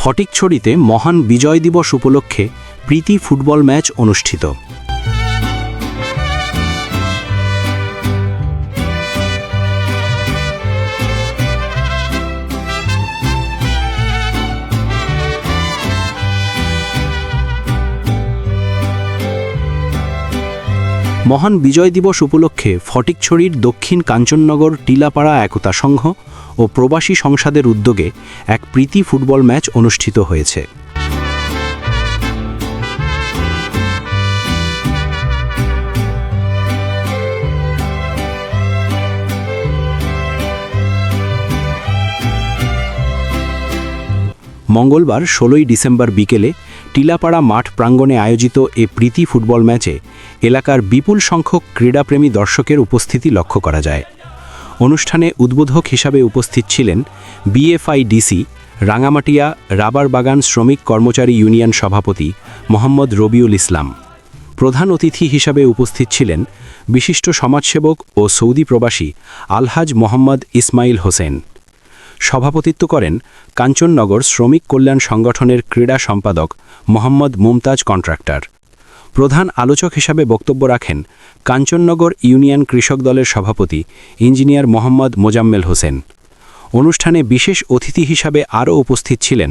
ফটিকছড়িতে মহান বিজয় দিবস উপলক্ষে প্রীতি ফুটবল ম্যাচ অনুষ্ঠিত। মহান বিজয় দিবস উপলক্ষে ফটিকছড়ির দক্ষিণ কাঞ্চননগর টিলাপাড়া একতা সংঘ ও প্রবাসী সংসদের উদ্যোগে এক প্রীতি ফুটবল ম্যাচ অনুষ্ঠিত হয়েছে। মঙ্গলবার ষোলোই ডিসেম্বর বিকেলে টিলাপাড়া মাঠ প্রাঙ্গণে আয়োজিত এ প্রীতি ফুটবল ম্যাচে এলাকার বিপুল সংখ্যক ক্রীড়াপ্রেমী দর্শকের উপস্থিতি লক্ষ্য করা যায়। অনুষ্ঠানে উদ্বোধক হিসাবে উপস্থিত ছিলেন বিএফআইডিসি, রাঙামাটিয়া রাবার বাগান শ্রমিক কর্মচারী ইউনিয়ন সভাপতি মোহাম্মদ রবিউল ইসলাম। প্রধান অতিথি হিসাবে উপস্থিত ছিলেন বিশিষ্ট সমাজসেবক ও সৌদি প্রবাসী আলহাজ মোহাম্মদ ইসমাইল হোসেন। সভাপতিত্ব করেন কাঞ্চননগর শ্রমিক কল্যাণ সংগঠনের ক্রীড়া সম্পাদক মোহাম্মদ মুমতাজ কন্ট্রাক্টর। প্রধান আলোচক হিসাবে বক্তব্য রাখেন কাঞ্চননগর ইউনিয়ন কৃষক দলের সভাপতি ইঞ্জিনিয়ার মোহাম্মদ মোজাম্মেল হোসেন। অনুষ্ঠানে বিশেষ অতিথি হিসাবে আরও উপস্থিত ছিলেন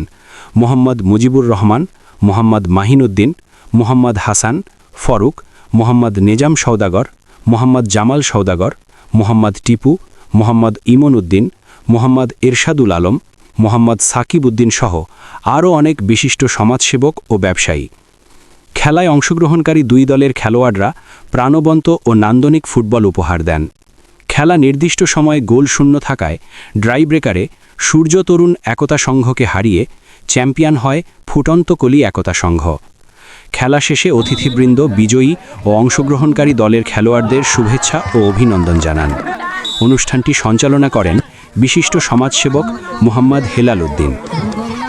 মোহাম্মদ মুজিবুর রহমান, মোহাম্মদ মাহিনুদ্দিন, মোহাম্মদ হাসান, ফরুক, মোহাম্মদ নেজাম সৌদাগর মোহাম্মদ জামাল সৌদাগর মোহাম্মদ টিপু, মোহাম্মদ ইমন উদ্দিন মোহাম্মদ এরশাদুল আলম, মোহাম্মদ সাকিব উদ্দিন সহ আরও অনেক বিশিষ্ট সমাজসেবক ও ব্যবসায়ী। খেলায় অংশগ্রহণকারী দুই দলের খেলোয়াড়রা প্রাণবন্ত ও নান্দনিক ফুটবল উপহার দেন। খেলা নির্দিষ্ট সময়ে গোল শূন্য থাকায় ড্রাই ব্রেকারে সূর্য তরুণ একতা সংঘকে হারিয়ে চ্যাম্পিয়ন হয় ফুটন্ত কলি একতা সংঘ। খেলা শেষে অতিথিবৃন্দ, বিজয়ী ও অংশগ্রহণকারী দলের খেলোয়াড়দের শুভেচ্ছা ও অভিনন্দন জানান। অনুষ্ঠানটি সঞ্চালনা করেন বিশিষ্ট সমাজসেবক মোহাম্মদ হেলাল উদ্দিন।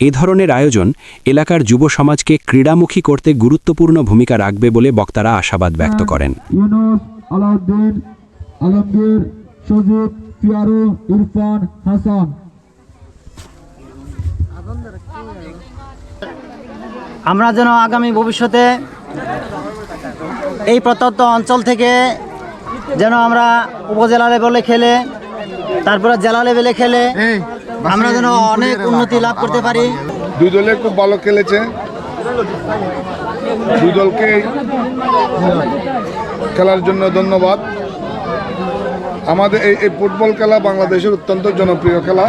এ ধরনের আয়োজন এলাকার যুব সমাজকে ক্রীড়ামুখী করতে গুরুত্বপূর্ণ ভূমিকা রাখবে বলে বক্তারা আশাবাদ ব্যক্ত করেন। আলাউদ্দিন আলমগীর সজিব পিয়ারু ইরফান হাসান। আমরা যেন আগামী ভবিষ্যতে এই প্রত্যন্ত অঞ্চল থেকে যেন আমরা উপজেলা লেভেলে খেলে তারপরে জেলা লেভেলে খেলে আমরা যেন অনেক উন্নতি লাভ করতে পারি। দুই দলে খুব ভালো খেলেছে। দুই দলকে খেলার জন্য ধন্যবাদ। আমাদের এই এই ফুটবল খেলা বাংলাদেশের অত্যন্ত জনপ্রিয় খেলা।